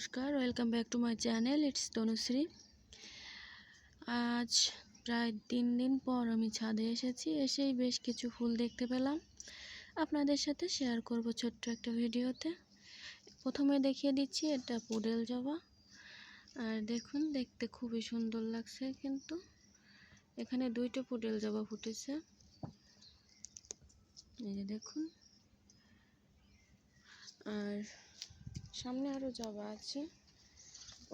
নমস্কার welcome back to my channel it's Tanushree আজ প্রায় তিন দিন পর আমি ছাদে এসেছি, এসেই বেশ কিছু ফুল দেখতে পেলাম। আপনাদের সাথে শেয়ার করব ছোট্ট একটা ভিডিওতে। প্রথমে দেখিয়ে দিচ্ছি এটা পুডেল জবা। আর দেখুন, দেখতে খুবই সুন্দর লাগছে, কিন্তু এখানে দুইটা পুডেল জবা ফুটেছে। এই যে দেখুন। আর সামনে আরও জবা আছে।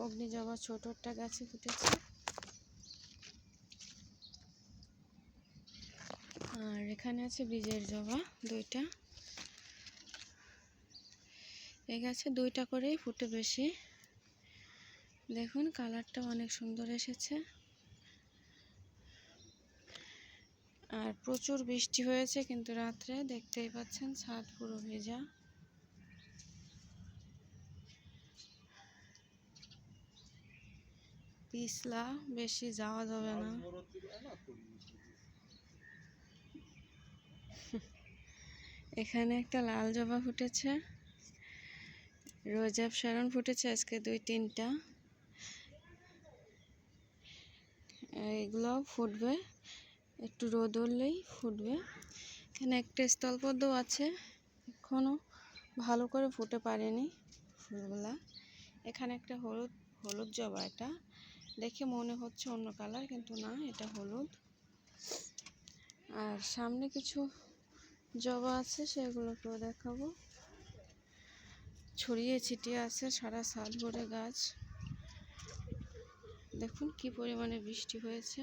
অগ্নি জবা ছোট একটা গাছে ফুটেছে। আর এখানে আছে বীজের জবা দুইটা। এই গাছে দুইটা করেই ফুটে বেশি। দেখুন কালারটা অনেক সুন্দর এসেছে। আর প্রচুর বৃষ্টি হয়েছে কিন্তু রাত্রে দেখতেই পাচ্ছেন, ছাদ পুরো ভেজা। পিছলা বেশি যাওয়া যাবে না। এখানে একটা লাল জবা ফুটেছে রোজাব সারণ ফুটেছে আজকে দুই তিনটা। এগুলো ফুটবে, একটু রোদ উঠলেই ফুটবে। এখানে একটা স্থলপদ্ম আছে এখনও ভালো করে ফুটে পারেনি ফুলগুলা। এখানে একটা হলুদ হলুদ জবা এটা। দেখে মনে হচ্ছে অন্য কালার, কিন্তু না, এটা হলুদ। আর সামনে কিছু জবা আছে সেগুলোকেও দেখাবো। ছড়িয়ে ছিটিয়ে আছে সারা সাত ভরে গাছ। দেখুন কি পরিমাণে বৃষ্টি হয়েছে।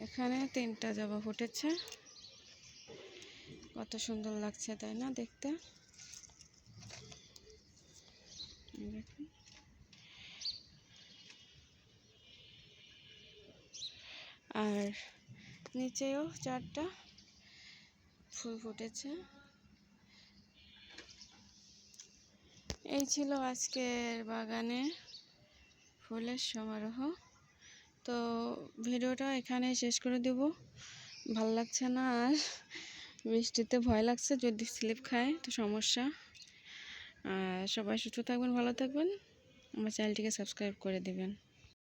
এখানে তিনটা জবা ফুটেছে। কত সুন্দর লাগছে, তাই না, দেখতে? দেখুন আর নিচেও চারটা ফুল ফুটেছে। এই ছিল আজকের বাগানে ফুলের সমারোহ। তো ভিডিওটা এখানে শেষ করে দেব। ভালো লাগছে না? আর বৃষ্টিতে ভয় লাগছে, যদি স্লিপ খায় তো সমস্যা। সবাই সুস্থ থাকবেন ভালো থাকবেন। আমার চ্যানেলটিকে সাবস্ক্রাইব করে দেবেন।